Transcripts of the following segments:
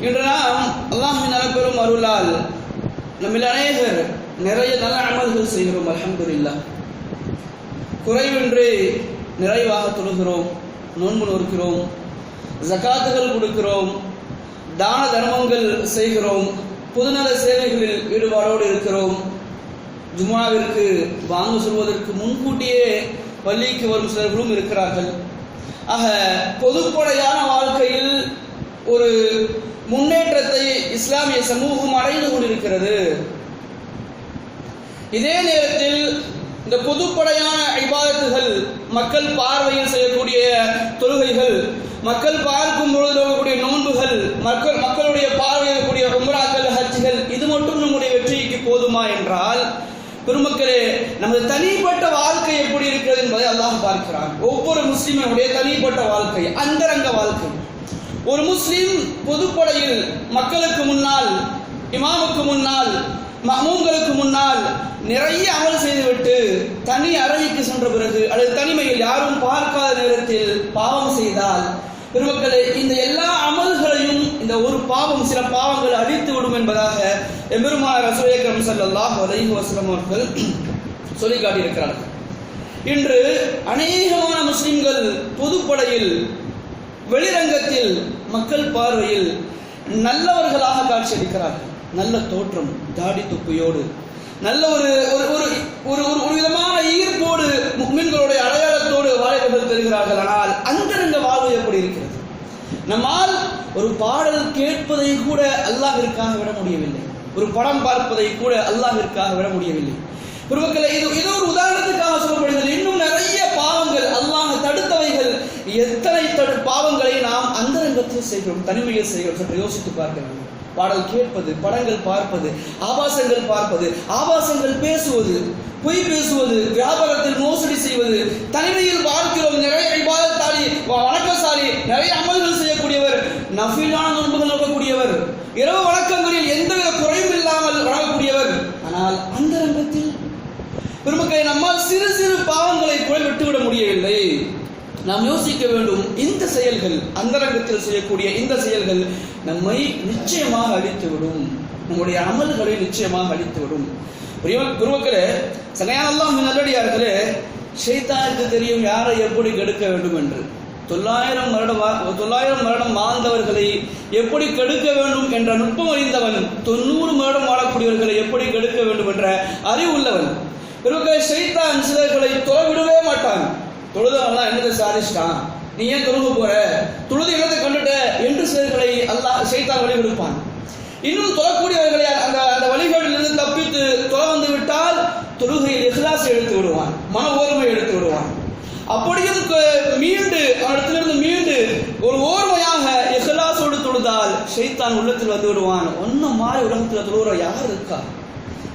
இன்று நாம் அல்லாஹின் நலப்பெரும் அருளால் நம்மில் அநேகர் நிறைய நல்ல அமல்கள் செய்கிறோம் அல்ஹம்துலில்லாஹ். குறைவின்றி நிறைவாக தொழுகிறோம் நோன்பு நோக்கிறோம் ஜகாத்துகள் கொடுக்கிறோம் தான தர்மங்கள் செய்கிறோம் பொதுநல சேவைகளில் ஈடுபாடோடு இருக்கிறோம். ஜுமாவிற்கு வாங்க சொல்வதற்கு முன்கூட்டியே பள்ளிக்கு வரும் சிலர்களும் இருக்கிறார்கள். ஆக பொதுப்படையான வாழ்க்கையில் ஒரு முன்னேற்றத்தை இஸ்லாமிய சமூகம் அடைந்து கொண்டிருக்கிறது. இதே நேரத்தில் இந்த பொதுப்படையான ஐபாதத்துகள் மக்கள் பார்வையில் செய்யக்கூடிய தொழுகைகள் மக்கள் பார்க்கும் பொழுது இருக்கக்கூடிய நோன்புகள் மக்கள் மக்களுடைய பார்வையில் இருக்கக்கூடிய உம்ராக்கள் ஹஜ்கள் இது மட்டும் நம்முடைய வெற்றிக்கு போதுமா என்றால் பெருமக்களே நமது தனிப்பட்ட வாழ்க்கை எப்படி இருக்கிறது என்பதை அல்லாஹ் பார்க்கிறான். ஒவ்வொரு முஸ்லிமனுடைய தனிப்பட்ட வாழ்க்கை அந்தரங்க வாழ்க்கை. ஒரு முஸ்லிம் பொதுப்படையில் மக்களுக்கு முன்னால் இமாமுக்கு முன்னால் மஹமூம்களுக்கு முன்னால் நிறைய அமல் செய்துவிட்டு தனி அறைக்கு சென்ற பிறகு அல்லது தனிமையில் யாரும் பார்க்காத நேரத்தில் பாவம் செய்தால் பெருமக்களே இந்த எல்லா அமல்களையும் இந்த ஒரு பாவம் சில பாவங்கள் அழித்து விடும் என்பதாக எம்பெருமானார் ரசூலேக்கரம் ஸல்லல்லாஹு அலைஹி வஸல்லம் அவர்கள் சொல்லி காட்டியிருக்கிறார்கள். இன்று அநேகமான முஸ்லிம்கள் பொதுப்படையில் வெளிரங்கத்தில் மக்கள் பார்வையில் நல்லவர்களாக காட்சியளிக்கிறார்கள். நல்ல தோற்றம் தாடி தொப்பையோடு. நல்ல ஒரு ஒரு ஒரு ஒரு ஒரு ஒரு விதமான ஈர்ப்போடு முக்மின்களுடைய அடையாளத்தோடு வாழைவர்கள் தருகிறார்கள் ஆனால் அந்தரங்க வாழ்வு எப்படி இருக்கிறது? நம்மால் ஒரு பாடல் கேட்பதை கூட அல்லாஹிற்காக விட முடியவில்லை. ஒரு படம் பார்ப்பதை கூட அல்லாஹிற்காக விட முடியவில்லை. குருவக்களை இது இது ஒரு உதாரணத்துக்காக சொல்லப்படுகிறது. இன்னும் நிறைய பாவங்கள் அல்லாஹ் தடுத்தவைகள். எத்தனை தடு பாவங்களை நாம் அந்தரங்கத்தில் செய்கிறோம் தனிமையில் செய்கிறோம் சற்று யோசித்து பார்க்க வேண்டும் பாடல் கேட்பது படங்கள் பார்ப்பது ஆபாசங்கள் பார்ப்பது ஆபாசங்கள் பேசுவது பொய் பேசுவது வியாபாரத்தில் மோசடி செய்வது தனிமையில் பார்க்கிறோம் நிறைய விவாதத்தாளி வணக்கசாலி நிறைய அமல்கள் செய்யக்கூடியவர் நஃபிலான நண்பர்கள் நோக்கக்கூடியவர் இரவு வணக்கங்களில் எந்தவித குறையும் இல்லாமல் வழங்கக்கூடியவர் ஆனால் அந்த ரங்கத்தில் பெருமக்களை நம்மால் சிறு சிறு பாவங்களை கூட விட்டுவிட முடியவில்லை. நாம் யோசிக்க வேண்டும் இந்த செயல்கள் அந்தரங்கத்தில் செய்யக்கூடிய இந்த செயல்கள் நம்மை நிச்சயமாக அழித்துவிடும். நம்முடைய அமல்களை நிச்சயமாக அழித்துவிடும். குருவக்களே சகையானல்லாம் நல்லடியார்களே ஷைத்தானுக்கு தெரியும் யாரை எப்படி கெடுக்க வேண்டும் என்று தொள்ளாயிரம் வருடம் வா- தொள்ளாயிரம் வருடம் வாழ்ந்தவர்களை எப்படி கெடுக்க வேண்டும் என்ற நுட்பம் அறிந்தவன் தொண்ணூறு வருடம் வாழக்கூடியவர்களை எப்படி கெடுக்க வேண்டும் என்ற அறிவு உள்ளவன் பிறகு சிலர்களை தொலைவிடவே மாட்டாங்க தொழுதவன்லாம் என்னதை சாதிச்சிட்டான் நீ ஏன் தொழுக போற? தொழுது என்னத்தை கண்டுட்ட? என்று சிலர்களை அல்லாஹ் செய்தான் வழி கொடுப்பான் இன்னும் தொழக்கூடியவர்களை அந்த அந்த வழிகளிலிருந்து தப்பித்து தொலை வந்து விட்டால் தொழுகையில் இஹ்லாஸ் எடுத்து விடுவான் மன ஓர்மை எடுத்து விடுவான். அப்படியும் க- மீண்டு அவனிடத்திலிருந்து மீண்டு ஒரு ஓர்மையாக இஹ்லாஸோடு தொழுதால் ஷைத்தான் உள்ளத்தில் வந்து விடுவான். ஒன்னும் மாறி உலகத்தில் தொழுகிற யார் இருக்கா?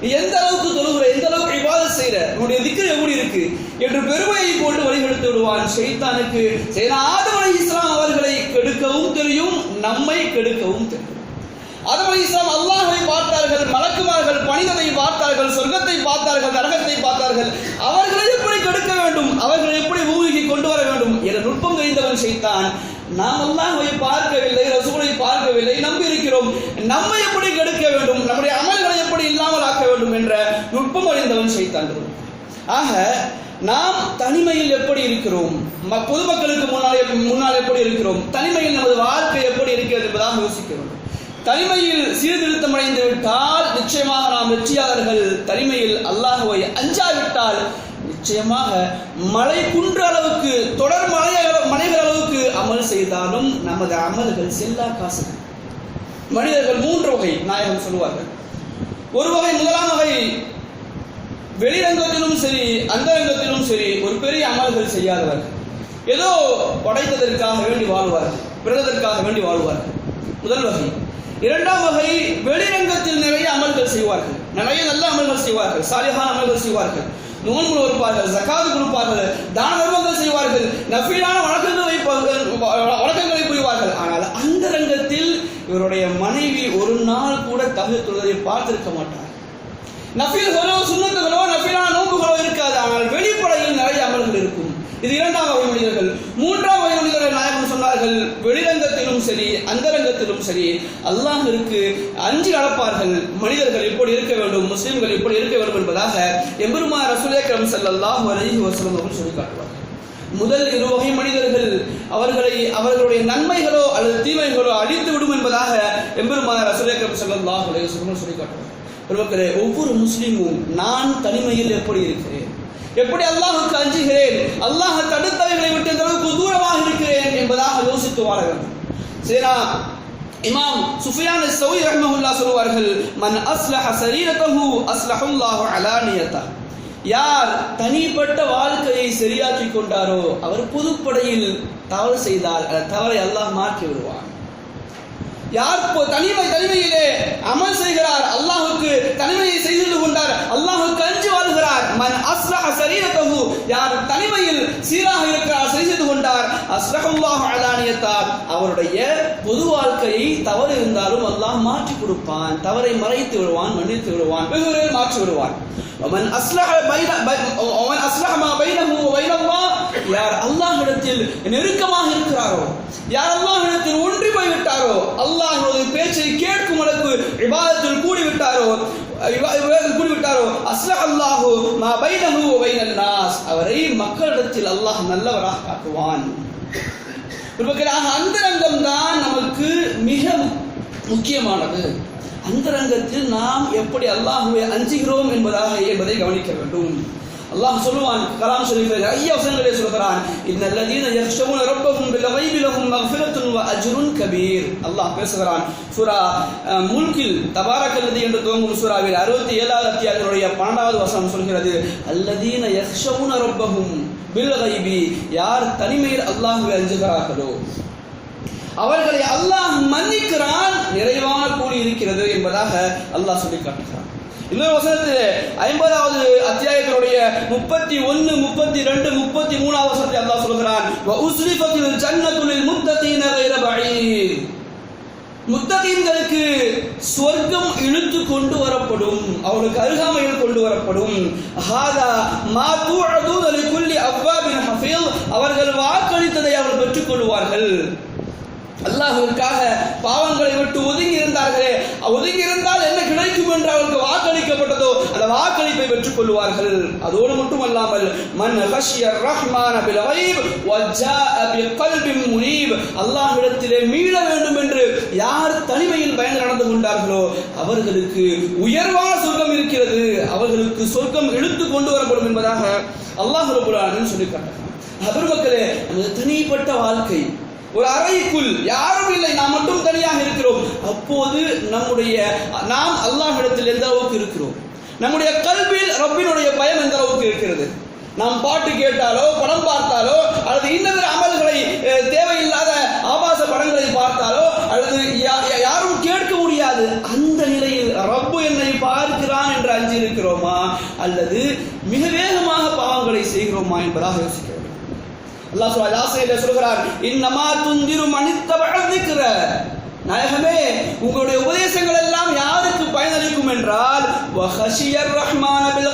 நீ எந்த அளவுக்கு தொழுகிற எந்த அளவுக்கு விவாதம் செய்யற உன்னுடைய திக்கர் எப்படி இருக்கு என்று பெருமையை போட்டு வழிகெடுத்து விடுவான் ஷைத்தானுக்கு. செய்த ஆதம் இஸ்லாம் அவர்களை கெடுக்கவும் தெரியும் நம்மை கெடுக்கவும் தெரியும். ஆதம் அலை இஸ்லாம் அல்லாஹை பார்த்தார்கள் மலக்குமார்கள் பணிதனை பார்த்தார்கள் சொர்க்கத்தை பார்த்தார்கள் நரகத்தை பார்த்தார்கள். அவர்களை எப்படி கெடுக்க வேண்டும்? அவர்களை எப்படி ஊகி கொண்டு வர வேண்டும்? என நுட்பம் தெரிந்தவன் செய்தான் நாம் அல்லாஹ்வை பார்க்கவில்லை ரசூலை பார்க்கவில்லை நம்பி இருக்கிறோம் நம்மை எப்படி கெடுக்க வேண்டும்? நம்முடைய அமல்களை எப்படி இல்லாமல் ஆக்க வேண்டும் என்ற நுட்பம் அறிந்தவன் செய்தான் ஆக நாம் தனிமையில் எப்படி இருக்கிறோம்? ம- பொதுமக்களுக்கு முன்னால் முன்னால் எப்படி இருக்கிறோம்? தனிமையில் நமது வாழ்க்கை எப்படி இருக்கிறது என்பதாக யோசிக்க வேண்டும். தனிமையில் சீர்திருத்தம் அடைந்து விட்டால் நிச்சயமாக நாம் வெற்றியாளர்கள். தனிமையில் அல்லாஹுவை அஞ்சாவிட்டால் நிச்சயமாக மலை குன்று அளவுக்கு தொடர் மலை மலைகள் அளவுக்கு அமல் செய்தாலும் நமது அமல்கள் செல்லா காசு மனிதர்கள் மூன்று வகை நாயகம் சொல்லுவார்கள். ஒரு வகை முதலாம் வகை வெளிரங்கத்திலும் சரி அந்தரங்கத்திலும் சரி ஒரு பெரிய அமல்கள் செய்யாதவர்கள். ஏதோ படைத்ததற்காக வேண்டி வாழ்வார்கள் பிறந்ததற்காக வேண்டி வாழ்வார்கள். முதல் வகை. இரண்டாம் வகை வெளிரங்கத்தில் நிறைய அமல்கள் செய்வார்கள். நிறைய நல்ல அமல்கள் செய்வார்கள் சாலிகான அமல்கள் செய்வார்கள். நோன்பு கொடுப்பார்கள் சக்காது கொடுப்பார்கள் தான தர்மங்கள் செய்வார்கள் நஃபீலான வழக்கங்களை வைப்பார்கள் புரிவார்கள். ஆனால் அந்த ரங்கத்தில் இவருடைய மனைவி ஒரு நாள் கூட தவிர்த்துள்ளதை பார்த்திருக்க மாட்டார். நஃபில்களோ சுண்ணத்துகளோ நஃபீலான நோன்புகளோ இருக்காது ஆனால் வெளிப்படையில் நிறைய அமல்கள் இருக்கும். இது இரண்டாம் வகை மனிதர்கள் மூன்றாம் வகை மனிதர்கள் நாயகம் சொன்னார்கள் வெளிரங்கத்திலும் சரி அந்தரங்கத்திலும் சரி அல்லாஹிற்கு அஞ்சு நடப்பார்கள் மனிதர்கள் எப்படி இருக்க வேண்டும் முஸ்லிம்கள் எப்படி இருக்க வேண்டும் என்பதாக எம்பெருமா ரசூலேக்கரம் ஸல்லல்லாஹு அலஹி வசலம் அவர்கள் சொல்லி காட்டுவார்கள் முதல் இரு வகை மனிதர்கள் அவர்களை அவர்களுடைய நன்மைகளோ அல்லது தீமைகளோ அழித்து விடும் என்பதாக எம்பெருமான ரசூலேக்கரம் ஸல்லல்லாஹு அலஹி வசலம் சொல்லி காட்டுவார் ஒவ்வொரு முஸ்லீமும் நான் தனிமையில் எப்படி இருக்கிறேன்? எப்படி அல்லாஹுக்கு அஞ்சுகிறேன்? அல்லாஹ் தடுத்தவைகளை விட்டு எந்த அளவுக்கு தூரமாக இருக்கிறேன் என்பதாக யோசித்து வாழ வேண்டும். சரினா இமாம் சுஃபியான் சௌரி ரஹ்மஹுல்லா சொல்வார்கள் மன் அஸ்லஹ சரீரத்தஹு அஸ்லஹுல்லாஹு அலானியத்தஹு யார் தனிப்பட்ட வாழ்க்கையை சரியாக்கி கொண்டாரோ அவர் பொதுப்படையில் தவறு செய்தால் அந்த தவறை அல்லாஹ் மாற்றி விடுவான். யார் தனிமை தனிமையிலே அமல் செய்கிறார். அல்லாஹுக்கு தனிமையை செய்து கொண்டார். அல்லாஹுக்கு அஞ்சு வாழ்கிறார். மன் அஸ்ரஹ சரீரத்தகு யார் தனிமையில் சீராக இருக்கிறார் செய்து கொண்டார். அஸ்ரஹுல்லாஹ் அலானியத்தார் அவருடைய பொது வாழ்க்கையை தவறு இருந்தாலும் அல்லாஹ் மாற்றி கொடுப்பான். தவறை மறைத்து விடுவான் மன்னித்து விடுவான் வெகு மாற்றி விடுவான். அவன் அஸ்லஹ பைன அவன் அஸ்லஹமா பைனஹு வைனல்லாஹ் யார் அல்லாஹிடத்தில் நெருக்கமாக இருக்கிறாரோ யார் அல்லாஹிடத்தில் ஒன்றி போய் விட்டாரோ பேச்சை கேட்கும் அளவுக்கு விவாதத்தில் கூடி விட்டாரோ அஸ்ல கூடி விட்டாரோ அல்லாஹு மா பைனஹு நாஸ் அவரை மக்களிடத்தில் அல்லாஹ் நல்லவராக காட்டுவான். அந்தரங்கம் தான் நமக்கு மிக முக்கியமானது. அந்தரங்கத்தில் நாம் எப்படி அல்லாஹுவை அஞ்சுகிறோம் என்பதாக என்பதை கவனிக்க வேண்டும். அல்லாஹ் சொல்லுவான் கலாம் சொல்லுகிற நிறைய வசனங்களே சொல்கிறான் இன்னல்லதீன யக்ஷவுன ரப்பஹும் பில் கைபி லஹும் மக்ஃபிரத்துன் வ அஜ்ருன் கபீர் அல்லாஹ் பேசுகிறான் சூரா அஹ், முல்கில் தபாரக்கல்லதி என்று துவங்கும் சூராவில் அறுபத்தி ஏழாவது அத்தியாயத்தினுடைய பன்னெண்டாவது வசனம் சொல்கிறது அல்லதீன யக்ஷவுன ரப்பஹும் பில் கைபி யார் தனிமையில் அல்லாஹுவை அஞ்சுகிறார்களோ அவர்களை அல்லாஹ் மன்னிக்கிறான் நிறைவான கூலி இருக்கிறது என்பதாக அல்லாஹ் சொல்லி காட்டுகிறான் இன்னொரு வசனத்தில் ஐம்பதாவது அத்தியாயத்தினுடைய முப்பத்தி ஒன்னு முப்பத்தி ரெண்டு முப்பத்தி மூணாவது வசனத்தை அல்லாஹ் சொல்கிறான். உஸ்ரிஃபத்தில் ஜன்னத்துலில் முத்தத்தீன கைர பஈர் முத்தகீன்களுக்கு சொர்க்கம் இழுத்து கொண்டு வரப்படும் அவனுக்கு அருகாமையில் கொண்டு வரப்படும். ஹாதா மா தூஅதூன லிகுல்லி அவ்வாபின் ஹஃபீல் அவர்கள் வாக்களித்ததை அவர்கள் பெற்றுக்கொள்வார்கள் அல்லாஹ்விற்காக பாவங்களை விட்டு ஒதுங்கி இருந்தார்களே. ஒதுங்கி இருந்தால் என்ன கிடைக்கும் என்று அவருக்கு வாக்களிக்கப்பட்டதோ அந்த வாக்களிப்பை பெற்றுக் கொள்வார்கள். அதோடு மட்டுமல்லாமல் மன் ஹஷிய ரஹ்மான பில் வஜ்ஜா வஜாஅ பிகல்பின் முனீப் அல்லாஹ்விடத்திலே மீள வேண்டும் என்று யார் தனிமையில் பயந்து நடந்து கொண்டார்களோ அவர்களுக்கு உயர்வான சொர்க்கம் இருக்கிறது. அவர்களுக்கு சொர்க்கம் இழுத்து கொண்டு வரப்படும் என்பதாக அல்லாஹ் ரபுல் ஆலமீன் சொல்லி மக்களே அந்த தனிப்பட்ட வாழ்க்கை ஒரு அறைக்குள் யாரும் இல்லை நாம் மட்டும் தனியாக இருக்கிறோம். அப்போது நம்முடைய நாம் அல்லாஹிடத்தில் எந்த அளவுக்கு இருக்கிறோம்? நம்முடைய கல்வியில் ரப்பினுடைய பயம் எந்த அளவுக்கு இருக்கிறது? நாம் பாட்டு கேட்டாலோ படம் பார்த்தாலோ அல்லது இன்னொரு அமல்களை தேவையில்லாத ஆபாச படங்களை பார்த்தாலோ அல்லது யா- யாரும் கேட்க முடியாது. அந்த நிலையில் ரப்பு என்னை பார்க்கிறான் என்று அஞ்சி இருக்கிறோமா அல்லது மிக வேகமாக பாவங்களை செய்கிறோமா என்பதாக யோசிக்கிறோம். அல்லாஹ் சொல்றார் யாசையில சொல்கிறார் இன்னமா துந்திரு மனித்தவழ்ந்திக்கிற நாயகமே உங்களுடைய உபதேசங்கள் எல்லாம் யாருக்கு பயனளிக்கும் என்றால் வஹஷியர் ரஹ்மான பில்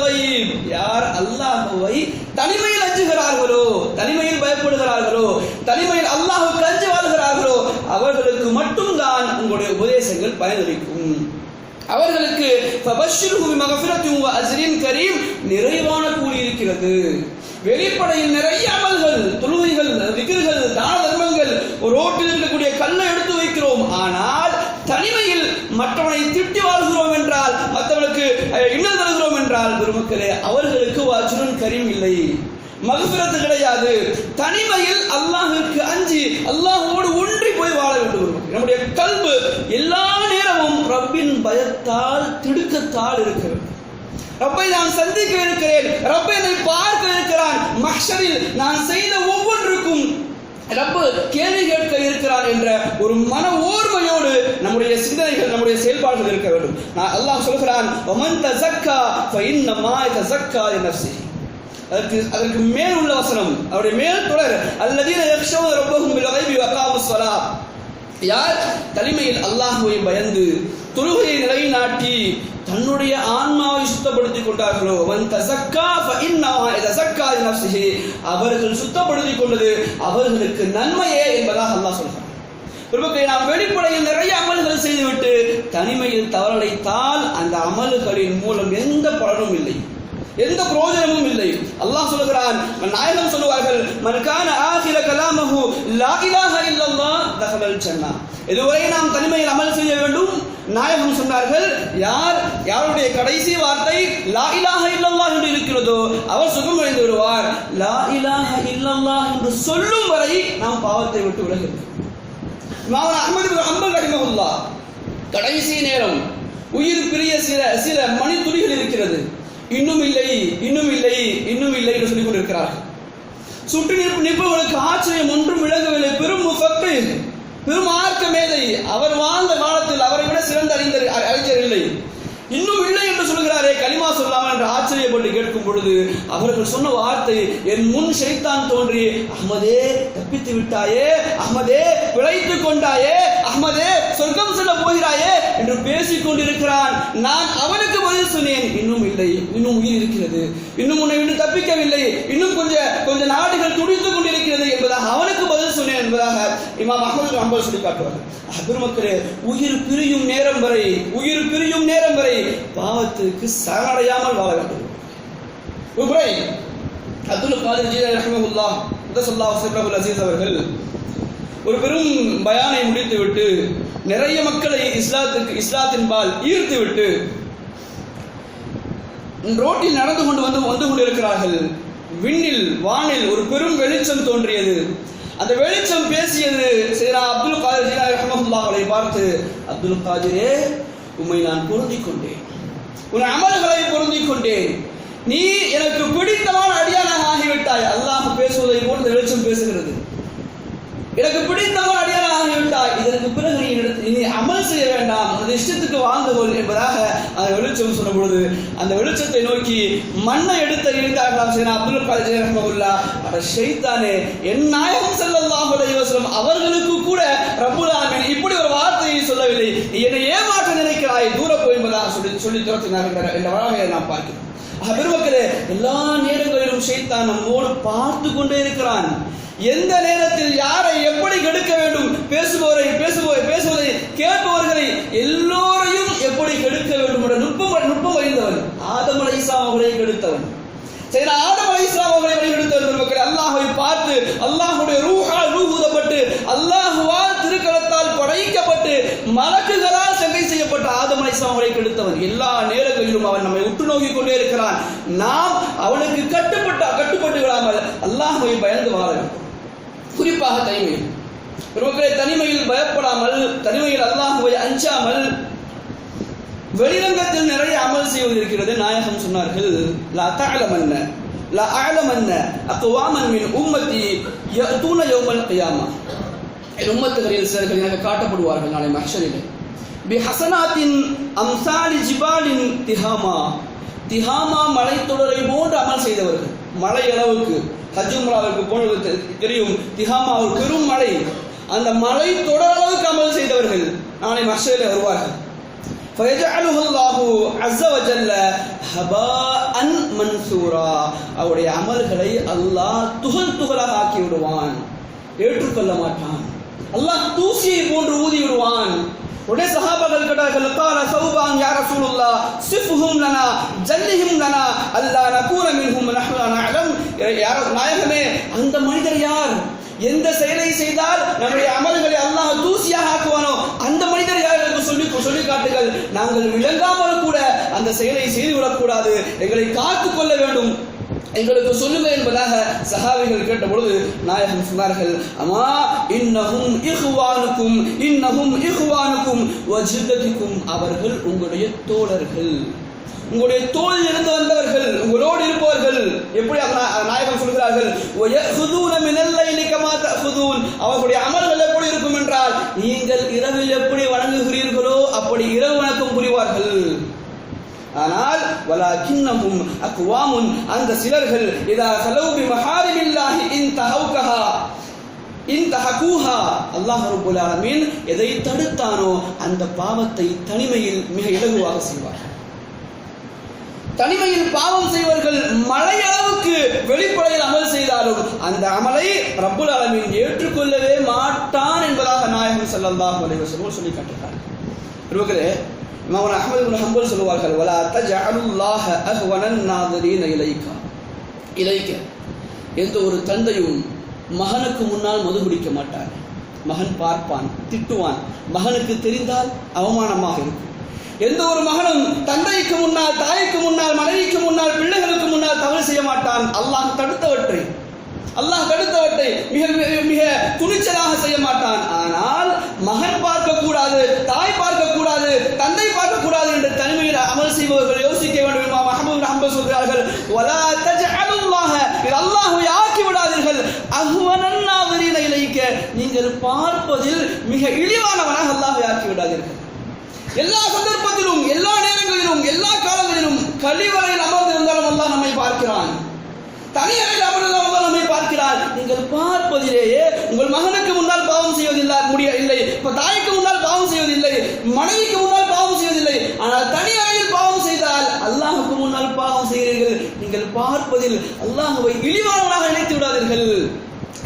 யார் அல்லாஹ்வை தனிமையில் அஞ்சுகிறார்களோ தனிமையில் பயப்படுகிறார்களோ தனிமையில் அல்லாஹ்வுக்கு அஞ்சு வாழ்கிறார்களோ அவர்களுக்கு மட்டும்தான் உங்களுடைய உபதேசங்கள் பயனளிக்கும். அவர்களுக்கு ஃபபஷ்ஷிருஹு பிமக்ஃபிரத்தின் வ அஜ்ரின் கரீம் நிறைவான கூலி இருக்கிறது. வெளிப்படையில் நிறைய அமல்கள் தொழுகைகள் விக்கிர்கள் தான தர்மங்கள் ஒரு ரோட்டில் இருக்கக்கூடிய கல்லை எடுத்து வைக்கிறோம். ஆனால் தனிமையில் மற்றவனை திட்டி வாழ்கிறோம் என்றால் மற்றவனுக்கு இன்னல் தருகிறோம் என்றால் பெருமக்களே அவர்களுக்கு அஜ்ருன் கரீம் இல்லை. மகசுரத்து கிடையாது. தனிமையில் அல்லாஹுக்கு அஞ்சி அல்லாஹோடு ஒன்றி போய் வாழ வேண்டும் நம்முடைய கல்பு எல்லா நேரமும் ரப்பின் பயத்தால் திடுக்கத்தால் இருக்கிறது. ரப்பை நான் சந்திக்க இருக்கிறேன். ரப்பை என்னை பார்க்க இருக்கிறான். மஹ்ஷரில் நான் செய்த ஒவ்வொன்றுக்கும் ரப்பு கேள்வி கேட்க இருக்கிறான் என்ற ஒரு மன ஓர்மையோடு நம்முடைய சிந்தனைகள் நம்முடைய செயல்பாடுகள் இருக்க வேண்டும். நான் அல்லாஹ் சொல்கிறான் ஒமன் தசக்கா ஃபஇன்னமா தசக்கா செய் அதற்கு அதற்கு மேல் உள்ள வசனம் அவருடைய மேல் தொடர் அல்லதீன யக்ஷவுன ரப்பஹும் பில் கைபி வகாமுஸ் ஸலாத் யார் தனிமையில் அல்லாஹ்வை பயந்து தொழுகையை நிலைநாட்டி தன்னுடைய ஆன்மாவை சுத்தப்படுத்திக் கொண்டார்களோ? அவன் தசக்கா தசக்கா நஃப்ஸிஹி. அவர்கள் சுத்தப்படுத்திக் கொண்டது அவர்களுக்கு நன்மையே என்பதாக அல்லாஹ் சொல்கிறார் பிரபுக்களை நாம் வெளிப்படையில் நிறைய அமல்கள் செய்துவிட்டு தனிமையில் தவறடைத்தால் அந்த அமல்களின் மூலம் எந்த பலனும் இல்லை. எந்த பிரயோஜனமும் இல்லை. அல்லாஹ் சொல்கிறான் நாயகம் சொல்லுவார்கள் மன்கான ஆகிர கலாமஹு லா இலாஹ இல்லல்லாஹ் தஹலல் ஜன்னா. இதுவரை நாம் தனிமையில் அமல் செய்ய வேண்டும் நாயகம் சொன்னார்கள் யார் யாருடைய கடைசி வார்த்தை லா இலாஹ இல்லல்லா என்று இருக்கிறதோ அவர் சுகம் அடைந்து விடுவார் லா இலாஹ இல்லல்லா என்று சொல்லும் வரை நாம் பாவத்தை விட்டு விலகிறோம் இமாம் அஹ்மது பின் ஹம்பல் கடைசி நேரம் உயிர் பிரிய சில சில மணித்துளிகள் இருக்கிறது. இன்னும் இல்லை இன்னும் இல்லை இன்னும் இல்லை என்று சொல்லிக் கொண்டிருக்கிறார்கள். சுற்றி நிற்ப நிற்பவர்களுக்கு ஆச்சரியம் ஒன்றும் விளங்கவில்லை. பெரும் முஃபக்கு பெரும் மேதை அவர் வாழ்ந்த காலத்தில் அவரை விட சிறந்த அறிஞர் அறிஞர் இல்லை. இன்னும் இல்லை என்று சொல்கிறாரே கலிமா சொல்லாமல் என்று ஆச்சரியப்பட்டு கேட்கும் பொழுது அவர்கள் சொன்ன வார்த்தை என் முன் ஷைத்தான் தோன்றி அகமதே தப்பித்து விட்டாயே அகமதே பிழைத்துக் கொண்டாயே அஹ்மதே சொர்க்கம் செல்ல போகிறாயே என்று பேசிக் கொண்டிருக்கிறான். நான் அவனுக்கு பதில் சொன்னேன். இன்னும் இல்லை. இன்னும் உயிர் இருக்கிறது. இன்னும் உன்னை இன்னும் தப்பிக்கவில்லை. இன்னும் கொஞ்சம் கொஞ்சம் நாடுகள் துடித்துக் கொண்டிருக்கிறது என்பதாக அவனுக்கு பதில் சொன்னேன் என்பதாக இமாம் அகமது அம்பல் சொல்லி காட்டுவார்கள் பெருமக்களே உயிர் பிரியும் நேரம் வரை உயிர் பிரியும் நேரம் வரை பாவத்திற்கு சரணடையாமல் வாழ வேண்டும். அப்துல் காதிர் ஜீலா ரஹ்மஹுல்லா முதசல்லா வசல்லா அசீஸ் அவர்கள் ஒரு பெரும் பயானை முடித்துவிட்டு நிறைய மக்களை இஸ்லாத்துக்கு இஸ்லாத்தின்பால் ஈர்த்துவிட்டு ரோட்டில் நடந்து கொண்டு வந்து வந்து கொண்டிருக்கிறார்கள். விண்ணில் வானில் ஒரு பெரும் வெளிச்சம் தோன்றியது. அந்த வெளிச்சம் பேசியது சீரா அப்துல் காதிர் ஜீலா ரஹ்மஹுல்லா அவரை பார்த்து அப்துல் காதிரே உம்மை நான் பொருந்திக் கொண்டேன் உன் அமல்களை பொருந்திக் கொண்டேன் நீ எனக்கு பிடித்தமான அடியானாக ஆகிவிட்டாய். அல்லாஹ் பேசுவதை போல் இந்த வெளிச்சம் பேசுகிறது. எனக்கு பிடித்தவன் அடியாராக ஆகிவிட்டாய் இதற்கு பிறகு நீ நீ அமல் செய்ய வேண்டாம். அந்த இஷ்டத்துக்கு வாழ்ந்து கொள் என்பதாக அந்த வெளிச்சம் சொன்ன பொழுது அந்த வெளிச்சத்தை நோக்கி மண்ணை எடுத்து இருந்தார்களாம் சரி அப்துல் காதர் ரஹ்மகுல்லா அட ஷைத்தானே என் நாயகம் ஸல்லல்லாஹு அலைஹி வஸல்லம் அவர்களுக்கு கூட ரப்புல் ஆலமீன் இப்படி ஒரு வார்த்தையை சொல்லவில்லை. என்னை ஏமாற்ற நினைக்கிறாய். தூர போய் என்பதாக சொல்லி சொல்லி துரத்தினார்கள். என்ற வழமையை நாம் பார்க்கிறோம். பெருமக்களே எல்லா நேரங்களிலும் சைத்தான் நம்மோடு பார்த்து கொண்டே இருக்கிறான். எந்த நேரத்தில் யாரை எப்படி கெடுக்க வேண்டும்? பேசுபவரை பேசுபவரை பேசுவதை கேட்பவர்களை எல்லோரையும் எப்படி கெடுக்க வேண்டும் என்ற நுட்பம் நுட்பம் அறிந்தவன் ஆதம் அலைசா அவரை கெடுத்தவன். சரி ஆதம் அலைஹிஸ்ஸலாம் அவரை வழிகெடுத்தவர் பெருமக்களே? அல்லாஹை பார்த்து அல்லாஹ்வுடைய ரூஹால் ரூஹூதப்பட்டு அல்லாஹுவால் திருக்களத்தால் படைக்கப்பட்டு மலக்குகளால் சண்டை செய்யப்பட்ட ஆதம் கெடுத்தவன். எல்லா நேரங்களிலும் அவன் நம்மை உற்று நோக்கிக் கொண்டே இருக்கிறான். நாம் அவனுக்கு கட்டுப்பட்ட கட்டுப்பட்டு விடாமல் அல்லாஹ்வை பயந்து வாழ வேண்டும். குறிப்பாக தனிமையில். பெருமக்களே தனிமையில் பயப்படாமல் தனிமையில் அல்லாஹுவை அஞ்சாமல் வெளிரங்கத்தில் நிறைய அமல் செய்வது இருக்கிறது நாயகம் சொன்னார்கள் லா தஅலமன்ன லா அஅலமன்ன அக்குவாமன் மின் உம்மத்தி தூண யோமல் கியாமா. என் உம்மத்துகளில் சிலர்கள் எனக்கு காட்டப்படுவார்கள் நாளை மஹ்ஷரிலே. பி ஹசனாத்தின் அம்சாலி ஜிபாலின் திஹாமா திஹாமா மலைத்தொடரை போன்று அமல் செய்தவர்கள் மலை அளவுக்கு ஹஜ்ஜும்ராவிற்கு போனது தெரியும் திஹாமா ஒரு பெரும் மலை அந்த மலை தொடர் அளவுக்கு அமல் செய்தவர்கள் நாளை மஹ்ஷரிலே வருவார்கள் فيجعله الله عز وجل هباء منثورا அவருடைய அமல்களை அல்லாஹ் துகள் துகளாக ஆக்கி விடுவான் ஏற்றுக்கொள்ள மாட்டான் அல்லாஹ் தூசியை போன்று ஊதி விடுவான் உடனே சஹாபாக்கள் கேட்டார்கள் கான சௌபான் யா ரசூலுல்லா சிஃப்ஹும் லனா ஜல்லிஹும் லனா அல்லா நகூன மின்ஹும் நஹ்லா நஅலம் யார் நாயகமே அந்த மனிதர் யார்? எந்த செயலை செய்தால் நம்முடைய அமல்களை அல்லாஹ் தூசியாக ஆக்குவானோ அந்த மனிதர் யார் என்று சொல்லி சொல்லி காட்டுங்கள். நாங்கள் விளங்காமல் கூட அந்த செயலை செய்து விடக்கூடாது எங்களை காத்துக் கொள்ள வேண்டும். எங்களுக்கு சொல்லுங்க என்பதாக சஹாபிகள் கேட்ட பொழுது நாயகம் சொன்னார்கள் அம்மா இன்னஹும் இஹ்வானுக்கும் இன்னஹும் இஹ்வானுக்கும் வஜிதத்துக்கும் அவர்கள் உங்களுடைய தோழர்கள். உங்களுடைய தோல் இருந்து வந்தவர்கள் உங்களோடு இருப்பவர்கள். எப்படி நாயகம் சொல்கிறார்கள் அவர்களுடைய அமல்கள் எப்படி இருக்கும் என்றால் நீங்கள் இரவில் எப்படி வணங்குகிறீர்களோ அப்படி இரவு வணக்கம் புரிவார்கள். ஆனால் வலாகின்னஹும் அக்வாமுன் அந்த சிலர்கள் இதா கலவு பி மஹாரிமில்லாஹி இன் தஹவுகஹா இன் தஹகூஹா. அல்லாஹ் ரபுல் ஆலமீன் எதை தடுத்தானோ அந்த பாவத்தை தனிமையில் மிக இலகுவாக செய்வார். தனிமையில் பாவம் செய்வர்கள் மழை அளவுக்கு வெளிப்படையில் அமல் செய்தாலும் அந்த அமலை ரப்புல் அளவின் ஏற்றுக்கொள்ளவே மாட்டான் என்பதாக நாயகம் செல்லல்லாஹ் சொல்லி காட்டுகிறார் இமாமன் அகமது இப்னு ஹம்பல் சொல்லுவார்கள் வலா தஜஅலுல்லாஹ அஹ்வனன் நாதிரீன இலைக்கா. இலைக்க. எந்த ஒரு தந்தையும் மகனுக்கு முன்னால் மது குடிக்க மாட்டார் மகன் பார்ப்பான் திட்டுவான். மகனுக்கு தெரிந்தால் அவமானமாக இருக்கும். எந்த ஒரு மகனும் தந்தைக்கு முன்னால் தாய்க்கு முன்னால் மனைவிக்கு முன்னால் பிள்ளைகளுக்கு முன்னால் தவறு செய்ய மாட்டான். அல்லாஹ் தடுத்தவற்றை அல்லாஹ் தடுத்தவற்றை மிக மிக மிக துணிச்சலாக செய்ய மாட்டான். ஆனால் மகன் பார்க்க கூடாது தாய் பார்க்க கூடாது என்ற தனிமையில் அமல் செய்பவர்கள் யோசிக்க வேண்டும் இமாம் அஹ்மது ஹம்பல் சொல்கிறார்கள் வலா தஜஅலுல்லாஹ இது அல்லாஹ்வை ஆக்கி விடாதீர்கள். அஹ்வனன்னாவிரீன இலைக்க நீங்கள் பார்ப்பதில் மிக இழிவானவனாக அல்லாஹ்வை ஆக்கி விடாதீர்கள். எல்லா சந்தர்ப்பத்திலும் எல்லா நேரங்களிலும் எல்லா காலங்களிலும் கழிவறையில் அமர்ந்திருந்தாலும் அல்லாஹ் நம்மை பார்க்கிறான். தனி அறையில் அமர்ந்தாலும் அல்லாஹ் நம்மை பார்க்கிறார் நீங்கள் பார்ப்பதிலேயே உங்கள் மகனுக்கு முன்னால் பாவம் செய்வதில்லை முடிய இல்லை. இப்ப தாய்க்கு முன்னால் பாவம் செய்வதில்லை. மனைவிக்கு முன்னால் பாவம் செய்வதில்லை ஆனால் தனி அறையில் பாவம் செய்தால் அல்லாஹுக்கு முன்னால் பாவம் செய்கிறீர்கள் நீங்கள் மார்க்கத்தில் அல்லாஹுவை இழிவானவனாக நினைத்து விடாதீர்கள்.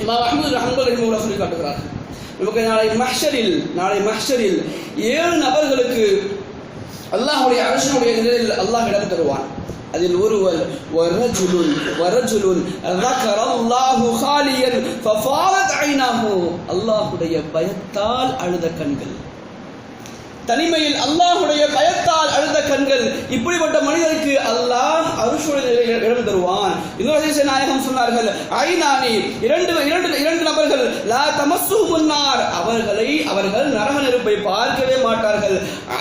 இமாம் அஹமது அஹம்பல் ரஹிமுல்லா சொல்லி காட்டுகிறார்கள் நாளை மஹ்ஷரில் நாளை மஹ்ஷரில் ஏழு நபர்களுக்கு அல்லாஹுடைய அரசனுடைய நிலையில் அல்லாஹ் இடம் தருவான். அதில் ஒருவர் வரஜுலுன் வரஜுலுன் ரக்கரல்லாஹு ஹாலியன் ஃபஃபாலத் ஐனாஹு. அல்லாஹுடைய பயத்தால் அழுத கண்கள். தனிமையில் அல்லாஹுடைய பயத்தால் அழுத கண்கள் இப்படிப்பட்ட மனிதருக்கு அல்லாஹ் அருஷுடைய நிலையில் இடம் தருவான். இன்னொரு நாயகம் சொன்னார்கள் ஐநானி இரண்டு இரண்டு இரண்டு நபர்கள் லா தமசு முன்னார் அவர்களை அவர்கள் நரக நெருப்பை பார்க்கவே மாட்டார்கள்.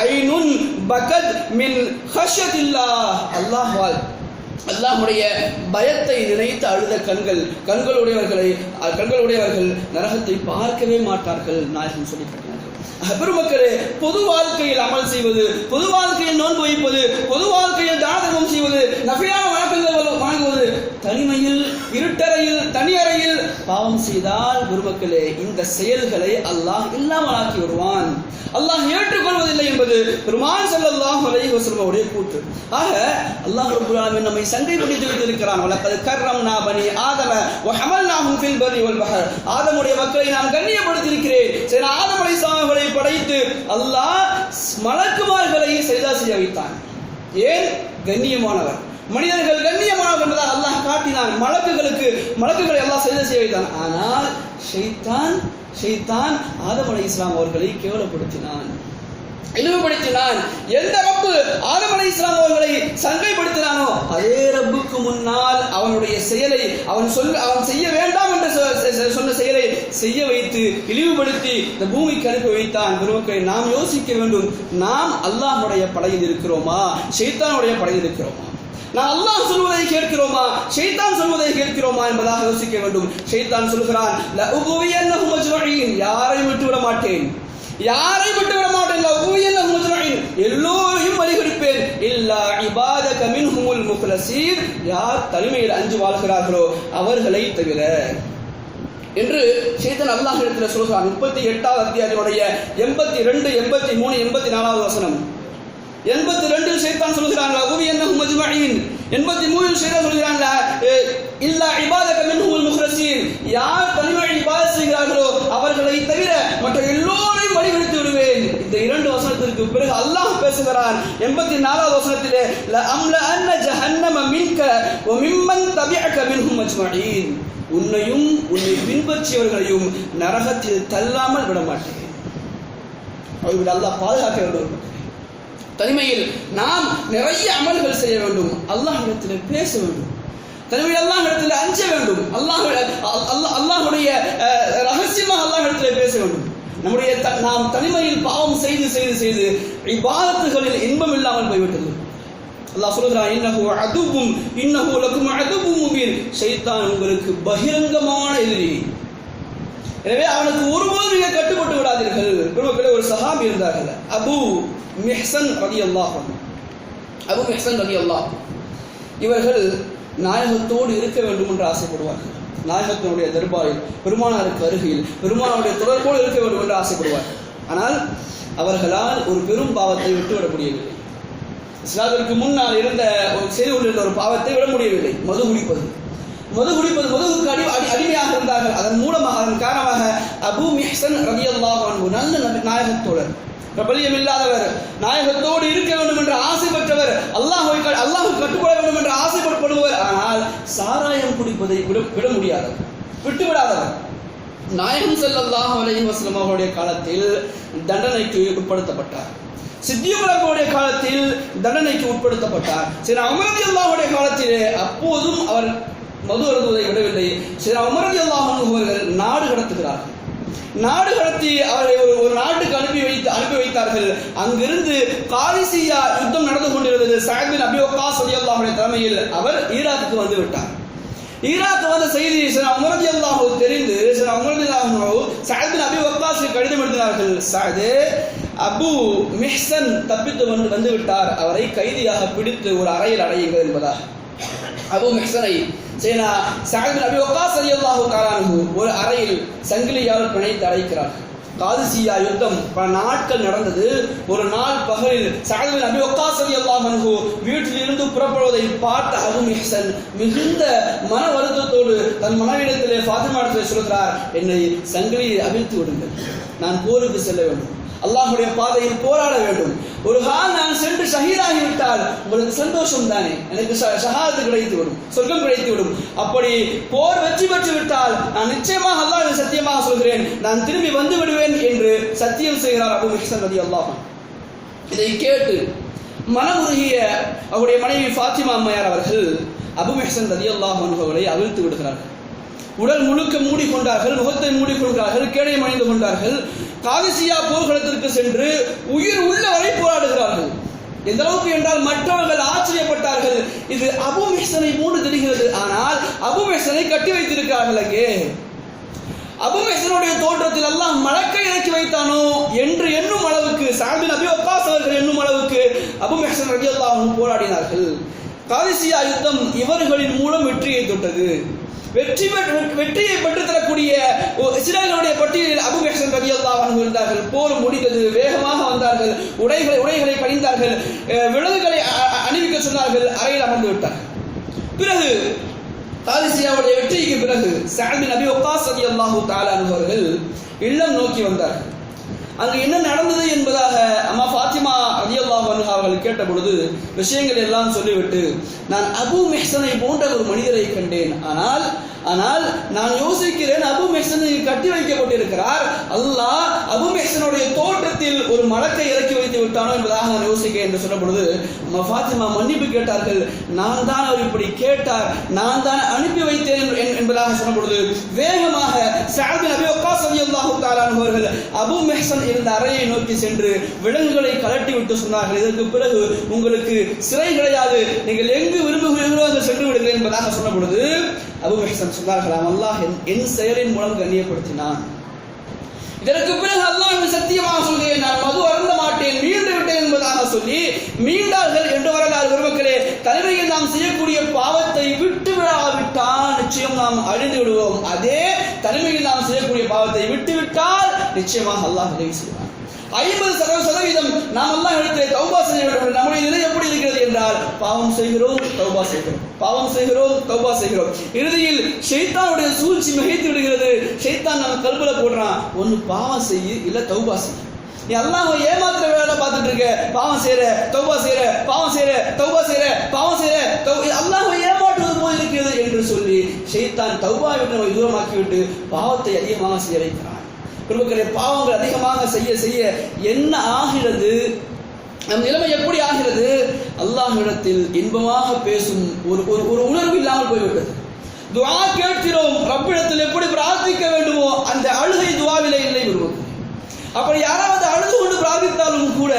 ஐனுன் பகத் மின் ஹஷ்யத்தில்லாஹ் அல்லாஹால் அல்லாஹுடைய பயத்தை நினைத்து அழுத கண்கள் கண்களுடையவர்களை கண்களுடையவர்கள் நரகத்தை பார்க்கவே மாட்டார்கள் நாயகம் சொல்லி பெருமக்களே பொது வாழ்க்கையில் அமல் செய்வது பொது வாழ்க்கையில் நோன்பு வைப்பது பொது வாழ்க்கையில் தானதர்மம் செய்வது நகையான வழக்கங்கள் வாங்குவது தனிமையில் இருட்டறையில் தனி அறையில் பாவம் செய்தால் குருமக்களே இந்த செயல்களை அல்லாஹ் இல்லாமலாக்கி வருவான் அல்லாஹ் ஏற்றுக்கொள்வதில்லை என்பது பெருமான் ஸல்லல்லாஹு அலைஹி வஸல்லம் கூற்று. ஆக அல்லாஹ் ரப்பல் ஆலமீன் நம்மை சண்டை பிடித்து வைத்திருக்கிறான் வலக்கது கர்ரம்னா பனி ஆதம வ ஹமல்னாஹும் ஃபில் பர்ரி வல் பஹர். ஆதமுடைய மக்களை நான் கண்ணியப்படுத்தியிருக்கிறேன். சரி ஆதம் அலைஹிஸ்ஸலாம் அவர்களை படைத்து அல்லாஹ் மலக்குமார்களை செய்தா செய்ய வைத்தான் ஏன்? கண்ணியமானவர். மனிதர்கள் கண்ணியமானவர் என்பதாக அல்லாஹ் காட்டினான். மலக்குகளுக்கு மலக்குகளை எல்லாம் சஜதா செய்ய வைத்தான். ஆனால் ஷைத்தான் ஷைத்தான் ஆதம் அலை இஸ்லாம் அவர்களை கேவலப்படுத்தினான். இழிவுபடுத்தினான். எந்த ரப்பு ஆதம் அலை இஸ்லாம் அவர்களை சங்கைப்படுத்தினானோ அதே ரப்புக்கு முன்னால் அவனுடைய செயலை அவன் சொல் அவன் செய்ய வேண்டாம் என்று சொ- சொன்ன செயலை செய்ய வைத்து இழிவுபடுத்தி இந்த பூமிக்கு அனுப்பி வைத்தான். பெருமக்களை நாம் யோசிக்க வேண்டும். நாம் அல்லாஹுடைய படையில் இருக்கிறோமா? ஷைத்தானுடைய படையில் இருக்கிறோமா? நான் அல்லாஹ் சொல்வதை கேட்கிறோமா? ஷைத்தான் சொல்வதை கேட்கிறோமா என்பதாக யோசிக்க வேண்டும். ஷைத்தான் சொல்கிறான் யாரை அஜ்மஈன்." யாரையும் விட்டு விட மாட்டேன்? யாரை விட்டு விட மாட்டேன்? எல்லோரையும் வழிகெடுப்பேன். இல்லா இபாத கமின் ஹுமுல் முக்லசீர் யார் தனிமையில் அஞ்சு வாழ்கிறார்களோ அவர்களை தவிர. என்று ஷைத்தான் அல்லாஹ் இடத்துல சொல்கிறான். முப்பத்தி எட்டாவது அத்தியாயத்தினுடைய எண்பத்தி ரெண்டு எண்பத்தி மூணு எண்பத்தி நாலாவது வசனம். எண்பத்தி ரெண்டில் சைத்தான் சொல்கிறாங்க உவி என்ன அஜ்மஈன் எண்பத்தி மூணில் சைத்தான் சொல்கிறாங்க இல்லா இபாதக மின்ஹுல் முஹ்ரஸீன். யார் தனிமை இபாதத் செய்கிறார்களோ அவர்களை தவிர மற்ற எல்லோரையும் வழிவிடுத்து விடுவேன். இந்த இரண்டு வசனத்திற்கு பிறகு அல்லாஹ் பேசுகிறான் எண்பத்தி நாலாவது வசனத்திலே ல அம்ல அன்ன ஜஹன்னம மின்க வ மிம்மன் தபிஅக மின்ஹும் அஜ்மஈன் உன்னையும் உன்னை பின்பற்றியவர்களையும் நரகத்தில் தள்ளாமல் விட மாட்டேன் அவர்கள் அல்லாஹ் பாதுகாக்க வேண்டும். தனிமையில் நாம் நிறைய அமல்கள் செய்ய வேண்டும். அல்லாஹிடத்தில் பேச வேண்டும். தனிமையில் அல்லாஹிடத்தில் அஞ்ச வேண்டும். அல்லாஹ் அல்லாஹுடைய ரகசியமாக அல்லாஹிடத்தில் பேச வேண்டும். நம்முடைய த- நாம் தனிமையில் பாவம் செய்து செய்து செய்து இபாதத்துகளில் இன்பம் இல்லாமல் போய்விட்டது. அல்லாஹ் சொல்கிறான் இன்னஹு அதுவும் இன்னஹு லக்கும் அதுவும் முபீன். உங்களுக்கு பகிரங்கமான எதிரி. எனவே அவனுக்கு ஒருபோது நீங்கள் கட்டுப்பட்டு விடாதீர்கள். குடும்பத்தில் ஒரு சஹாபி இருந்தார்கள். அபு மிஹ்சன் ரதி அல்லாஹ் அபு மிஹ்சன் ரதி அல்லாஹ் இவர்கள் நாயகத்தோடு இருக்க வேண்டும் என்று ஆசைப்படுவார்கள். நாயகத்தினுடைய தர்பாரில் பெருமானாருக்கு அருகில் பெருமானாருடைய தொடர்போடு இருக்க வேண்டும் என்று ஆசைப்படுவார்கள். ஆனால் அவர்களால் ஒரு பெரும் பாவத்தை விட்டுவிட முடியவில்லை. இஸ்லாத்திற்கு முன்னால் இருந்த ஒரு செய்து கொண்டிருந்த ஒரு பாவத்தை விட முடியவில்லை. மது குடிப்பது. மது குடிப்பது மதுவுக்கு அடி அடி அடிமையாக இருந்தார்கள். அதன் மூலமாக அதன் காரணமாக அபு மிஹன் ரலியல்லாஹு அன்ஹு நல்ல நபி நாயகத்தோழர் பிரபல்யம் இல்லாதவர் நாயகத்தோடு இருக்க வேண்டும் என்று ஆசைப்பட்டவர் அல்லாஹை அல்லாஹ் கட்டுப்பட வேண்டும் என்று ஆசைப்படுவர் ஆனால் சாராயம் குடிப்பதை விட விட முடியாதவர் விட்டுவிடாதவர். நாயகம் செல்லல்லாஹ் அலைஹி வஸல்லம் அவருடைய காலத்தில் தண்டனைக்கு உட்படுத்தப்பட்டார். சித்தியுடைய காலத்தில் தண்டனைக்கு உட்படுத்தப்பட்டார். சில அமரதி அல்லாஹுடைய காலத்திலே அப்போதும் அவர் மது அருந்துவதை விடவில்லை. சில அமரதி அல்லாஹ் அவர்கள் நாடு கடத்துகிறார்கள் நாடு கடத்தி அவரை ஒரு ஒரு நாட்டுக்கு அனுப்பி வைத்து அனுப்பி வைத்தார்கள். அங்கிருந்து காலிசியா யுத்தம் நடந்து கொண்டிருந்தது. சாயபின் அபி சொல்லியல்லாஹுடைய தலைமையில் அவர் ஈராக்குக்கு வந்து விட்டார். ஈராக் வந்த செய்தி சில அமரதி அல்லாஹு தெரிந்து சில அமரதி அல்லாஹு சாயபின் அபி கடிதம் எழுதினார்கள். சாயது அபு மிஹ்சன் தப்பித்து வந்து வந்து விட்டார். அவரை கைதியாக பிடித்து ஒரு அறையில் அடையுங்கள் என்பதாக. அபு மிஹ்சனை சேனா சாயபின் அபி வக்காஸ் அல்லாஹு ஒரு அறையில் சங்கிலியால் பிணைத்து அடைக்கிறார். காதிசியா யுத்தம் பல நாட்கள் நடந்தது. ஒரு நாள் பகலில் சாயபின் அபி வக்காஸ் அல்லாஹு வீட்டில் இருந்து புறப்படுவதை பார்த்த அபு மிஹ்சன் மிகுந்த மன வருத்தத்தோடு தன் மனைவிடத்திலே ஃபாத்திமாடத்திலே சொல்கிறார் என்னை சங்கிலியை அவிழ்த்து விடுங்கள். நான் போருக்கு செல்ல வேண்டும். அல்லாஹுடைய பாதையில் போராட வேண்டும். ஒரு கால் நான் சென்று ஷஹீதாகி விட்டால் உங்களுக்கு சந்தோஷம் தானே? எனக்கு ஷஹாது கிடைத்து விடும் சொர்க்கம் கிடைத்து விடும். அப்படி போர் வெற்றி பெற்று விட்டால் நான் நிச்சயமாக அல்லாஹ் சத்தியமாக சொல்கிறேன். நான் திரும்பி வந்து விடுவேன் என்று சத்தியம் செய்கிறார் அபு மிஹ்சன் ரதி அல்லாஹ் இதை கேட்டு மனமுருகிய அவருடைய மனைவி ஃபாத்திமா அம்மையார் அவர்கள் அபு மெஹசன் ரதி அல்லாஹ் அவர்களை அவிழ்த்து விடுகிறார்கள். உடல் முழுக்க மூடிக்கொண்டார்கள் முகத்தை மூடிக்கொண்டார்கள் கேடை மணிந்து கொண்டார்கள். காதிசியா போர்க்களத்திற்கு சென்று உயிர் உள்ள வரை போராடுகிறார்கள். எந்த அளவுக்கு என்றால் மற்றவர்கள் ஆச்சரியப்பட்டார்கள். இது அபுமேசனை மெஹசனை மூடு தெரிகிறது. ஆனால் அபுமேசனை கட்டி வைத்திருக்கிறார்கள் அங்கே. அபுமேசனுடைய தோற்றத்தில் எல்லாம் மலக்கை இறக்கி வைத்தானோ என்று எண்ணும் அளவுக்கு சாபின் அபி வக்காஸ் அவர்கள் எண்ணும் அளவுக்கு அபுமேசன் ரவி அல்லாஹும் போராடினார்கள். காதிசியா யுத்தம் இவர்களின் மூலம் வெற்றியை தொட்டது. வெற்றி பெற்று- வெற்றியை பெற்றுத்தரக்கூடிய இஸ்ரேலுடைய பட்டியலில் அபுமேசன் ரவி அல்லாஹ் இருந்தார்கள். போர் முடிந்தது. வேகமாக வந்தார்கள். உடைகளை உடைகளை கணிந்தார்கள் விலங்குகளை அ- அணிவிக்க சொன்னார்கள். அறையில் அமர்ந்து விட்டார்கள் பிறகு காதிசியாவுடைய வெற்றிக்கு பிறகு சாமின் அபி ஒக்காஸ் அலி அல்லாஹூ அவர்கள் இல்லம் நோக்கி வந்தார்கள். அங்கு என்ன நடந்தது என்பதாக அம்மா ஃபாத்திமா அலி வன்ஹா அவர்கள் கேட்ட பொழுது விஷயங்கள் எல்லாம் சொல்லிவிட்டு நான் அபு மெஹ்சனை போன்ற ஒரு மனிதரை கண்டேன். ஆனால் ஆனால் நான் யோசிக்கிறேன் அபு மெஹசன் கட்டி வைக்கப்பட்டிருக்கிறார். அல்லாஹ் அபு மெஹசனுடைய தோற்றத்தில் ஒரு மலக்கை இறக்கி வைத்து விட்டானோ என்பதாக நான் யோசிக்கிறேன் என்று சொன்ன பொழுது ஃபாத்திமா மன்னிப்பு கேட்டார்கள். நான் தான் அவர் இப்படி கேட்டார். நான் தான் அனுப்பி வைத்தேன் என்- என்பதாக சொன்ன பொழுது வேகமாக சாபின் அபி வக்காஸ் ரலியல்லாஹு தஆலா அவர்கள் அபு மெஹசன் இருந்த அறையை நோக்கி சென்று விலங்குகளை கலட்டி விட்டு சொன்னார்கள். இதற்கு பிறகு உங்களுக்கு சிறை கிடையாது. நீங்கள் எங்கு விரும்புகிறீர்களோ அங்கு சென்று விடுங்கள் என்பதாக சொன்ன பொழுது அபு மெஹசன் சொன்னார்களாம் அல்லாஹ் என்- செயலின் மூலம் கண்ணியப்படுத்தினான். இதற்கு பிறகு அல்லாஹ் சத்தியமாக சொல்கிறேன் நான் மது அருந்த மாட்டேன் மீண்டு விட்டேன் என்பதாக சொல்லி மீண்டார்கள் என்று வரலாறு பெருமக்களே தலைமையில் நாம் செய்யக்கூடிய பாவத்தை விட்டு விடாவிட்டால் நிச்சயம் நாம் அழிந்து விடுவோம். அதே தலைமையில் நாம் செய்யக்கூடிய பாவத்தை விட்டு விட்டால் நிச்சயமாக அல்லாஹ் உதவி செய்வார் ஐம்பது சதவீத சதவீதம் நாம் எல்லாம் இடத்திலே தௌபா செய்ய வேண்டும் நம்முடைய நிலை எப்படி இருக்கிறது என்றால் பாவம் செய்கிறோம் தௌபா செய்கிறோம். பாவம் செய்கிறோம் தௌபா செய்கிறோம். இறுதியில் ஷெய்தானுடைய சூழ்ச்சி மிகைத்து விடுகிறது. ஷெய்தான் நம்ம கல்புல போடுறான் ஒன்னு பாவம் செய்யு இல்ல தௌபா செய்யு. நீ அல்லாஹ் ஏமாத்துற வேலை பார்த்துட்டு இருக்க. பாவம் செய்யற தௌபா செய்யற பாவம் செய்யற தௌபா செய்யற பாவம் செய்யற அல்லாஹ் ஏமாற்றுவது போல் இருக்கிறது என்று சொல்லி ஷெய்தான் தௌபா விட்டு நம்மை தூரமாக்கி விட்டு பாவத்தை அதிகமாக செய்ய வைக்கிறான் குடும்பங்களே பாவங்கள் அதிகமாக செய்ய செய்ய என்ன ஆகிறது? நம் நிலைமை எப்படி ஆகிறது? அல்லாஹிடத்தில் இன்பமாக பேசும் ஒரு ஒரு ஒரு உணர்வு இல்லாமல் போய்விட்டது. துவா கேட்கிறோம். ரப்பிடத்தில் எப்படி பிரார்த்திக்க வேண்டுமோ அந்த அழுகை துவாவிலே இல்லை விடுவோம் அப்படி யாராவது அழுது கொண்டு பிரார்த்தித்தாலும் கூட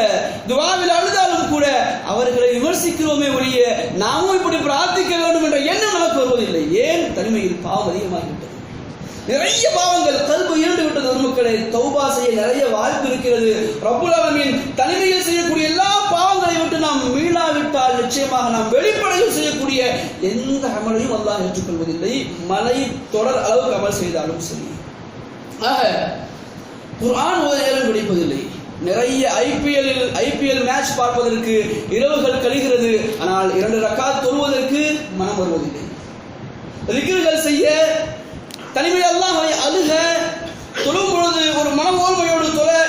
துவாவில் அழுதாலும் கூட அவர்களை விமர்சிக்கிறோமே ஒழிய நாமும் இப்படி பிரார்த்திக்க வேண்டும் என்ற எண்ணம் நமக்கு வருவதில்லை. ஏன்? தனிமையில் பாவம் அதிகமாகிவிட்டது. நிறைய பாவங்கள் கல்பு இரண்டு விட்டது மக்களை தௌபா செய்ய நிறைய வாய்ப்பு இருக்கிறது. ரப்புல் தனிமையில் செய்யக்கூடிய எல்லா பாவங்களை விட்டு நாம் மீளாவிட்டால் நிச்சயமாக நாம் வெளிப்படையில் செய்யக்கூடிய எந்த அமலையும் அல்லாஹ் ஏற்றுக்கொள்வதில்லை. மலை தொடர் அளவுக்கு அமல் செய்தாலும் சரி. ஆக குர்ஆன் ஓத கிடைப்பதில்லை நிறைய ஐபிஎல்லில் ஐபிஎல் மேட்ச் பார்ப்பதற்கு இரவுகள் கழிகிறது. ஆனால் இரண்டு ரக்காத் தொழுவதற்கு மனம் வருவதில்லை. ரிக்கர்கள் தனிமை அல்லாஹ்வை அழுக தொழும் பொழுது ஒரு மன ஓர்மையோடு தொழ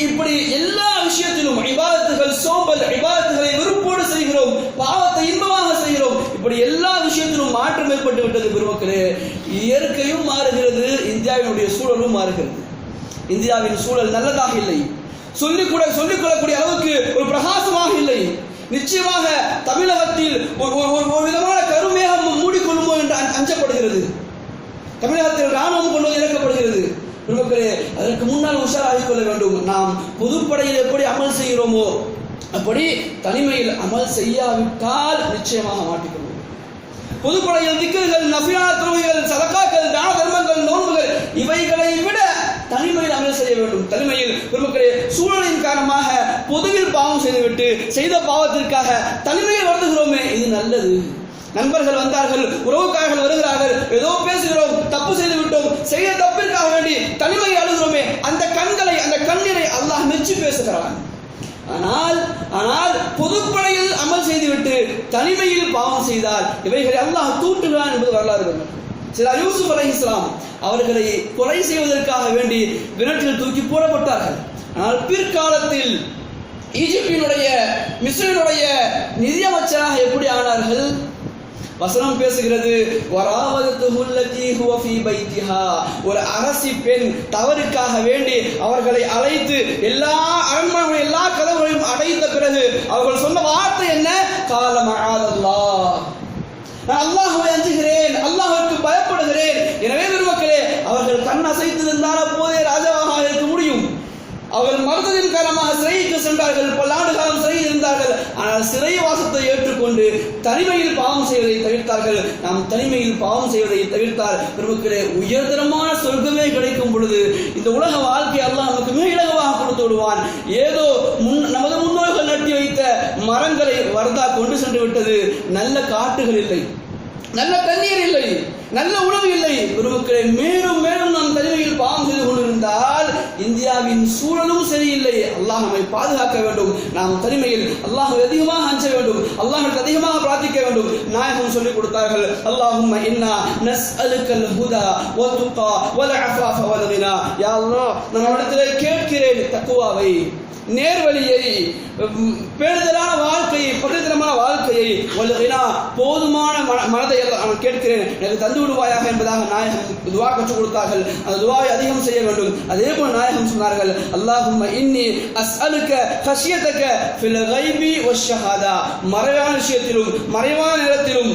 இப்படி எல்லா விஷயத்திலும் இபாதத்துகள் சோம்பல் இபாதத்துகளை விருப்போடு செய்கிறோம் பாவத்தை இன்பமாக செய்கிறோம் இப்படி எல்லா விஷயத்திலும் மாற்றம் ஏற்பட்டு விட்டது பெருமக்களே. இயற்கையும் மாறுகிறது இந்தியாவினுடைய சூழலும் மாறுகிறது. இந்தியாவின் சூழல் நல்லதாக இல்லை. சொல்லிக் கூட சொல்லிக் கொள்ளக்கூடிய அளவுக்கு ஒரு பிரகாசமாக இல்லை. நிச்சயமாக தமிழகத்தில் ஒரு ஒரு- ஒரு- ஒரு விதமான கருமேகம் மூடிக்கொள்ளுமோ என்று அஞ்சப்படுகிறது. தமிழகத்தில் ராணுவம் கொண்டு வந்து இறக்கப்படுகிறது. பெருமக்களே அதற்கு முன்னால் உஷாராகிக் கொள்ள வேண்டும். நாம் பொதுப்படையில் எப்படி அமல் செய்கிறோமோ அப்படி தனிமையில் அமல் செய்யாவிட்டால் நிச்சயமாக மாட்டிக்கொள்வோம். பொதுப்படையில் திக்கர்கள் நபியான தொழுகைகள் சதக்காக்கள் தான தர்மங்கள் நோன்புகள் இவைகளை விட தனிமையில் அமல் செய்ய வேண்டும். தனிமையில் பெருமக்களே சூழலின் காரணமாக பொதுவில் பாவம் செய்துவிட்டு செய்த பாவத்திற்காக தனிமையில் வருந்துகிறோமே இது நல்லது. நண்பர்கள் வந்தார்கள் உறவுக்காரர்கள் வருகிறார்கள் ஏதோ பேசுகிறோம் தப்பு செய்து விட்டோம் செய்த தப்பிற்காக வேண்டி தனிமையை அழுகிறோமே அந்த கண்களை அந்த கண்ணீரை அல்லாஹ் மெச்சு பேசுகிறான். ஆனால் ஆனால் பொதுப்படையில் அமல் செய்துவிட்டு தனிமையில் பாவம் செய்தால் இவைகளை அல்லாஹ் தூட்டுகிறான் என்பது வரலாறு. சில யூசுப் அலை இஸ்லாம் அவர்களை கொலை செய்வதற்காக வேண்டி விரட்டில் தூக்கி போடப்பட்டார்கள். ஆனால் பிற்காலத்தில் ஈஜிப்டினுடைய மிஸ்ரினுடைய நிதியமைச்சராக எப்படி ஆனார்கள்? வசனம் பேசுகிறது வராவதத்து உள்ளதி ஹுவ பைத்திஹா. ஒரு அரசி பெண் தவறுக்காக வேண்டி அவர்களை அழைத்து எல்லா அரண்மனை எல்லா கதவுகளையும் அடைத்த பிறகு அவர்கள் சொன்ன வார்த்தை என்ன? கால மகாதல்லாஹ் நான் அல்லாஹுவை அஞ்சுகிறேன் அல்லாஹுக்கு பயப்படுகிறேன். எனவே பெருமக்களே அவர்கள் கண் அசைத்திருந்தால் போதே ராஜாவாக இருக்க முடியும். அவர்கள் மறுத்ததின் காரணமாக சிறைக்கு சென்றார்கள் பல்லாண்டு காலம் சிறையில் இருந்தார்கள் ஆனால் சிறை ஏற்றுக்கொண்டு தனிமையில் பாவம் செய்வதை தவிர்த்தார்கள். நாம் தனிமையில் பாவம் செய்வதை தவிர்த்தால் பெருமக்களே உயர்தரமான சொர்க்கமே கிடைக்கும் பொழுது இந்த உலக வாழ்க்கை எல்லாம் நமக்கு மிக இலகுவாக கொடுத்து விடுவான். ஏதோ முன் நமது முன்னோர்கள் நட்டி வைத்த மரங்களை வர்தா கொண்டு சென்று விட்டது. நல்ல காட்டுகள் இல்லை. நல்ல தண்ணீர் இல்லை. நல்ல உணவு இல்லை. பெருமக்களே மேலும் மேலும் நாம் தனிமையில் பாவம் செய்து கொண்டிருந்தால் இந்தியாவின் சூழலும் சரியில்லை. அல்லாஹ் நம்மை பாதுகாக்க வேண்டும். நாம் தனிமையில் அல்லாஹ் அதிகமாக அஞ்ச வேண்டும். அல்லாஹ் அதிகமாக பிரார்த்திக்க வேண்டும். நாயகம் சொல்லிக் கொடுத்தார்கள். அல்லாஹும் இன்னா நஸ்அலுக்கல் ஹுதா வத்துகா வல் அஃபாஃப வல் கினா யா அல்லாஹ் நான் இடத்திலே கேட்கிறேன் தக்குவாவை. நேர்வழியை பேடுதலான பேணுதலான வாழ்க்கையை பரிதரமான வாழ்க்கையை வல்லுகினா போதுமான மன மனதை நான் கேட்கிறேன். எனக்கு தந்து விடுவாயாக என்பதாக நாயகம் துவா கற்றுக் கொடுத்தார்கள். அந்த துவாவை அதிகம் செய்ய வேண்டும். அதே போல் நாயகம் சொன்னார்கள் அல்லாஹும் இன்னி அஸ்அலுக்க கஷியத்தக்க ஃபில் கைபி வஷஹாதா மறைவான விஷயத்திலும் மறைவான நேரத்திலும்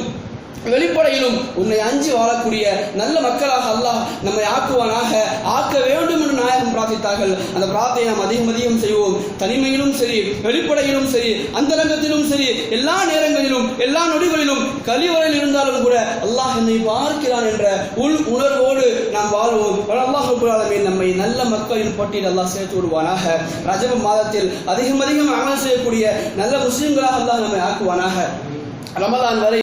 வெளிப்படையிலும் உன்னை அஞ்சு வாழக்கூடிய நல்ல மக்களாக அல்லாஹ் நம்மை ஆக்குவானாக. ஆக்க வேண்டும் என்று நாயகம் பிரார்த்தித்தார்கள். அந்த பிரார்த்தையை நாம் அதிகம் அதிகம் செய்வோம். தனிமையிலும் சரி வெளிப்படையிலும் சரி அந்தரங்கத்திலும் சரி எல்லா நேரங்களிலும் எல்லா நொடிகளிலும் கழிவறையில் இருந்தாலும் கூட அல்லாஹ் என்னை பார்க்கிறான் என்ற உள் உணர்வோடு நாம் வாழ்வோம். அல்லாஹ் அல்லாஹுமே நம்மை நல்ல மக்களின் பட்டியல் அல்லாஹ் சேர்த்து விடுவானாக. ரஜப மாதத்தில் அதிகம் அதிகம் அமல் செய்யக்கூடிய நல்ல முஸ்லிம்களாக அல்லாஹ் நம்மை ஆக்குவானாக. ரமலான் வரை